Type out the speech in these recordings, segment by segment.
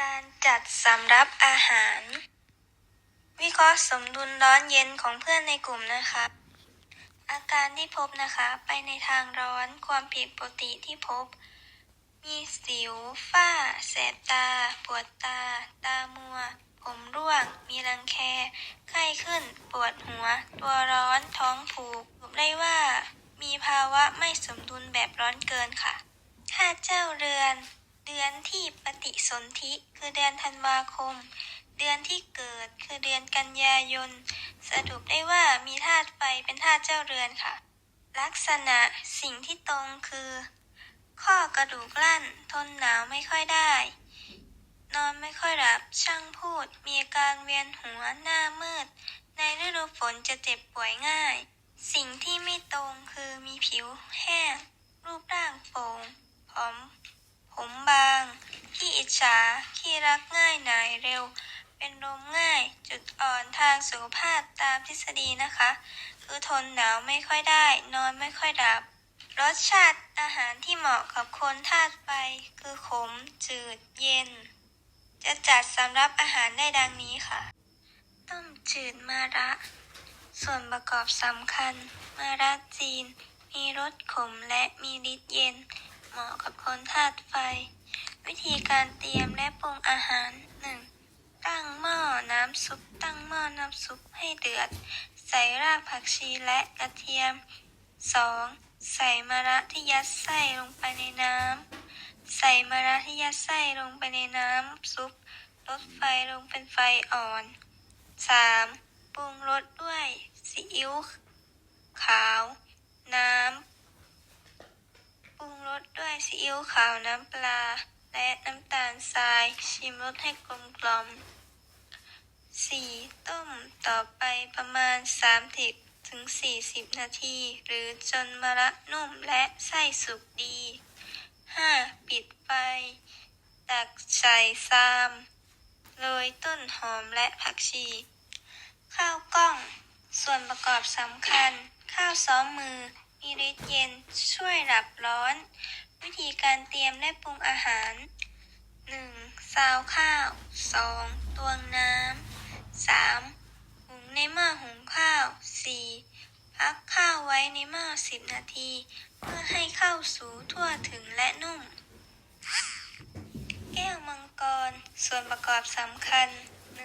การจัดสำรับอาหาร วิเคราะห์สมดุลร้อนเย็นของเพื่อนในกลุ่มนะคะอาการที่พบนะคะไปในทางร้อนความผิดปกติที่พบ มีสิว ฝ้า แสบตา ปวดตา ตามัว ผมร่วง มีรังแค ไข้ขึ้น ปวดหัว ตัวร้อน ท้องผูกสรุปได้ว่า มีภาวะไม่สมดุลแบบร้อนเกินค่ะ ถ้าเจ้าเรือน เดือนที่ปฏิสนธิคือเดือนธันวาคม เดือนที่เกิดคือเดือนกันยายน สรุปได้ว่ามีธาตุไฟเป็นธาตุเจ้าเรือนค่ะ ลักษณะสิ่งที่ตรงคือ ข้อกระดูกลั่น ทนหนาวไม่ค่อยได้ นอนไม่ค่อยหลับ ช่างพูด มีอาการเวียนหัวหน้ามืด ในฤดูฝนจะเจ็บป่วยง่าย สิ่งที่ไม่ตรงคือมีผิวแห้ง รูปร่างโป่งผอม ผมบางขี้อิจ ฉาขี้รักง่ายหนายเร็ว เป็นลมง่าย จุดอ่อนทางสุขภาพตามทฤษฎีนะคะ คือทนหนาวไม่ค่อยได้ นอนไม่ค่อยหลับ รสชาติอาหารที่เหมาะกับคนธาตุไฟคือขม จืด เย็น จะจัดสำรับอาหารได้ดังนี้ค่ะ ต้มจืดมาระ ส่วนประกอบสำคัญ มาระจีน มีรสขมและมีฤทธิ์เย็น เหมาะกับคนธาตุไฟ วิธีการเตรียมและปรุงอาหาร 1. ตั้งหม้อน้ำซุป ตั้งหม้อน้ำซุปให้เดือด ใส่รากผักชีและกระเทียม 2. ใส่มะระที่ยัดไส้ลงไปในน้ำ ใส่มะระที่ยัดไส้ลงไปในน้ำซุป ลดไฟลงเป็นไฟอ่อน 3. ปรุงรสด้วยซีอิ๊วขาว น้ำ ปรุงรสด้วยซีอิ๊วขาวน้ำปลา และน้ำตาลทราย ชิมรสให้กลมกล่อม 4. ต้มต่อไปประมาณ 30ถึง40 นาที หรือจนมะระนุ่มและไส้สุกดี 5. ปิดไฟ ตักใส่ซามโรยต้นหอมและผักชี ข้าวกล้อง ส่วนประกอบสำคัญ ข้าวซ้อมมือ มีฤทธิ์เย็นช่วยหลับร้อน วิธีการเตรียมและปรุงอาหาร 1. ซาวข้าว 2. ตวงน้ำ 3. หุงในหม้อหุงข้าว 4. พักข้าวไว้ในหม้อ10นาที เพื่อให้ข้าวสูทั่วถึงและนุ่ม แก้วมังกร ส่วนประกอบสำคัญ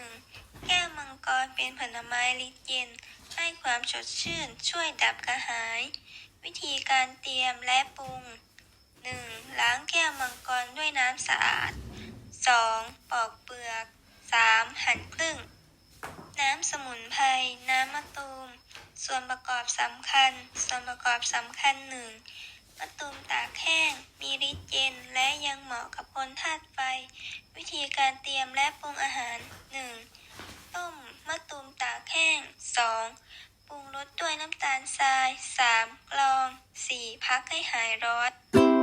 1. แก้วมังกรเป็นผลไม้ฤทธิ์เย็น ให้ความสดชื่นช่วยดับกระหาย วิธีการเตรียมและปรุง 1. ล้างแก้วมังกรด้วยน้ำสะอาด 2. ปอกเปลือก 3. หั่นครึ่ง น้ำสมุนไพร น้ำมะตูม ส่วนประกอบสำคัญ ส่วนประกอบสำคัญหนึ่งมะตูมตากแห้ง มีฤทธิ์เย็น และยังเหมาะกับคนธาตุไฟ วิธีการเตรียมและปรุงอาหาร 1. ต้มมะตูมตากแห้ง 2. ปรุงรสด้วยน้ำตาลทราย 3. กรอง 4. พักให้หายร้อน